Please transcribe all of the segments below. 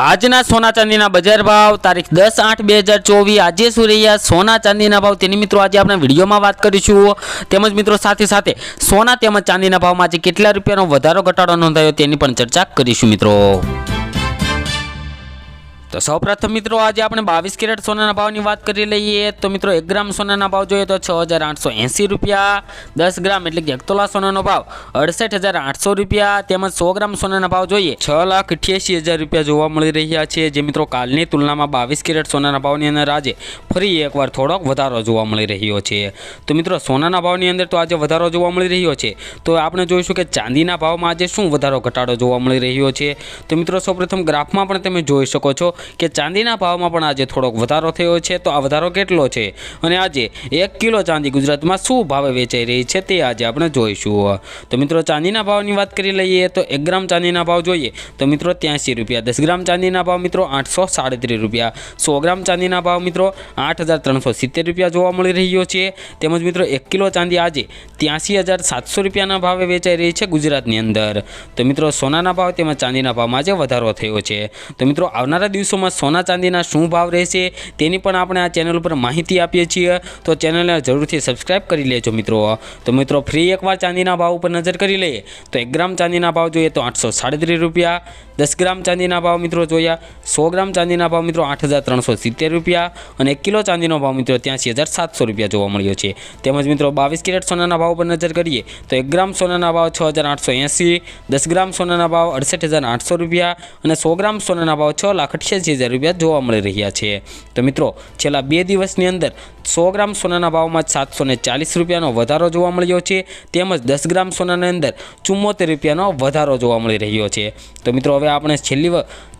આજના સોના ચાંદીના બજાર ભાવ તારીખ દસ આઠ બે હજાર ચોવીસ. આજે શું રહ્યા સોના ચાંદીના ભાવ? તેની મિત્રો આજે આપણે વિડીયોમાં વાત કરીશું. તેમજ મિત્રો સાથે સાથે સોના તેમજ ચાંદીના ભાવમાં આજે કેટલા રૂપિયાનો વધારો ઘટાડો નોંધાયો તેની પણ ચર્ચા કરીશું મિત્રો. તો સૌપ્રથમ મિત્રો આજે આપણે બાવીસ કેરેટ સોનાના ભાવની વાત કરી લઈએ. તો મિત્રો એક ગ્રામ સોનાના ભાવ જોઈએ તો છ હજાર આઠસો એંસી રૂપિયા, દસ ગ્રામ એટલે કે એક તોલા સોનાનો ભાવ અડસઠ હજાર આઠસો રૂપિયા, તેમજ સો ગ્રામ સોનાના ભાવ જોઈએ છ લાખ અઠ્યાસી હજાર રૂપિયા જોવા મળી રહ્યા છે. જે મિત્રો કાલની તુલનામાં બાવીસ કેરેટ સોનાના ભાવની અંદર આજે ફરી એકવાર થોડોક વધારો જોવા મળી રહ્યો છે. તો મિત્રો સોનાના ભાવની અંદર તો આજે વધારો જોવા મળી રહ્યો છે. તો આપણે જોઈશું કે ચાંદીના ભાવમાં આજે શું વધારો ઘટાડો જોવા મળી રહ્યો છે. તો મિત્રો સૌપ્રથમ ગ્રાફમાં પણ તમે જોઈ શકો છો કે ચાંદીના ભાવમાં પણ આજે થોડોક વધારો થયો છે. તો આ વધારો કેટલો છે? અને આજે એક કિલો ચાંદી ગુજરાતમાં શું ભાવે વેચાઈ રહી છે તે આજે આપણે જોઈશું. તો મિત્રો, ચાંદીના ભાવની વાત કરી લઈએ તો એક ગ્રામ ચાંદીના ભાવ જોઈએ તો મિત્રો ત્યાંસી રૂપિયા, દસ ગ્રામ ચાંદીના ભાવ મિત્રો આઠસો સાડત્રીસ રૂપિયા, સો ગ્રામ ચાંદીના ભાવ મિત્રો આઠ હજાર ત્રણસો સિત્તેર રૂપિયા જોવા મળી રહ્યો છે. તેમજ મિત્રો, એક કિલો ચાંદી આજે ત્યાંસી હજાર સાતસો રૂપિયાના ભાવે વેચાઈ રહી છે ગુજરાતની અંદર. તો મિત્રો, સોનાના ભાવ તેમજ ચાંદીના ભાવમાં આજે વધારો થયો છે. તો મિત્રો, આવનારા દિવસોમાં સોના ચાંદીના શું ભાવ રહેશે તેની પણ આપણે આ ચેનલ ઉપર માહિતી આપીએ છીએ. તો ચેનલને જરૂરથી સબસ્ક્રાઇબ કરી લેજો મિત્રો. તો મિત્રો, ફ્રી એકવાર ચાંદીના ભાવ ઉપર નજર કરી લઈએ, તો એક ગ્રામ ચાંદીના ભાવ જોઈએ તો આઠસો સાડત્રીસ રૂપિયા, દસ ગ્રામ ચાંદીના ભાવ મિત્રો જોયા, સો ગ્રામ ચાંદીના ભાવ મિત્રો આઠ હજાર ત્રણસો સિત્તેર રૂપિયા અને એક કિલો ચાંદીનો ભાવ મિત્રો ત્યાંસી હજાર સાતસો રૂપિયા જોવા મળ્યો છે. તેમજ મિત્રો, બાવીસ કેરેટ સોનાના ભાવ પર નજર કરીએ, તો એક ગ્રામ સોનાના ભાવ છ હજાર આઠસો એંસી, દસ ગ્રામ સોનાના ભાવ અડસઠ હજાર આઠસો રૂપિયા અને સો ગ્રામ સોનાના ભાવ છ લાખ અઠ્યાસી હજાર રૂપિયા જોવા મળી રહ્યા છે. તો મિત્રો, છેલ્લા બે દિવસની અંદર સો ગ્રામ સોનાના ભાવમાં સાતસો ચાલીસ રૂપિયાનો વધારો જોવા મળ્યો છે. તેમજ દસ ગ્રામ સોનાની અંદર ચુમ્મોતેર રૂપિયાનો વધારો જોવા મળી રહ્યો છે. તો મિત્રો, હવે આપણે છેલ્લી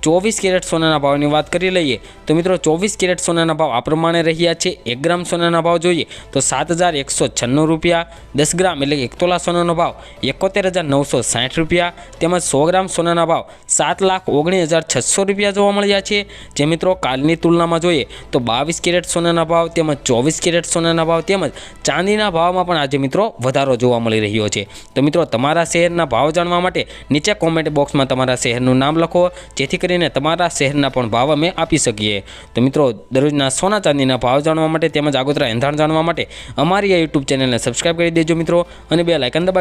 ચોવીસ કેરેટ સોનાના ભાવની વાત કરી લઈએ, તો મિત્રો ચોવીસ કેરેટ સોનાના ભાવ આ પ્રમાણે રહ્યા છે. એક ગ્રામ સોનાના ભાવ જોઈએ, તો સાત હજાર એકસો છન્નું રૂપિયા. દસ ગ્રામ એટલે એક તોલા સોનાનો ભાવ એકોતેર હજાર નવસો સાઠ રૂપિયા. તેમજ સો ગ્રામ સોનાના ભાવ સાત લાખ ઓગણીસ હજાર છસો રૂપિયા જોવા મળ્યા છે. જે મિત્રો કાલની તુલનામાં જોઈએ, તો બાવીસ કેરેટ સોનાના ભાવ તેમજ ચોવીસ કેરેટ સોનાના ભાવ તેમજ ચાંદીના ભાવમાં પણ આજે મિત્રો વધારો જોવા મળી રહ્યો છે. તો મિત્રો તમારા શહેરના ભાવ જાણવા માટે નીચે કોમેન્ટ બોક્સમાં તમારા શહેરનું નામ લખો. જેથી કરીને તમારા શહેરના પણ ભાવ અમે આપી શકીએ. તો મિત્રો, દરરોજના સોના ચાંદીના ભાવ જાણવા માટે તેમજ આગોતરા એંધાણ જાણવા માટે અમારી આ યુટ્યુબ ચેનલને સબસ્ક્રાઈબ કરી દેજો મિત્રો અને બે લાઇકન દબાવી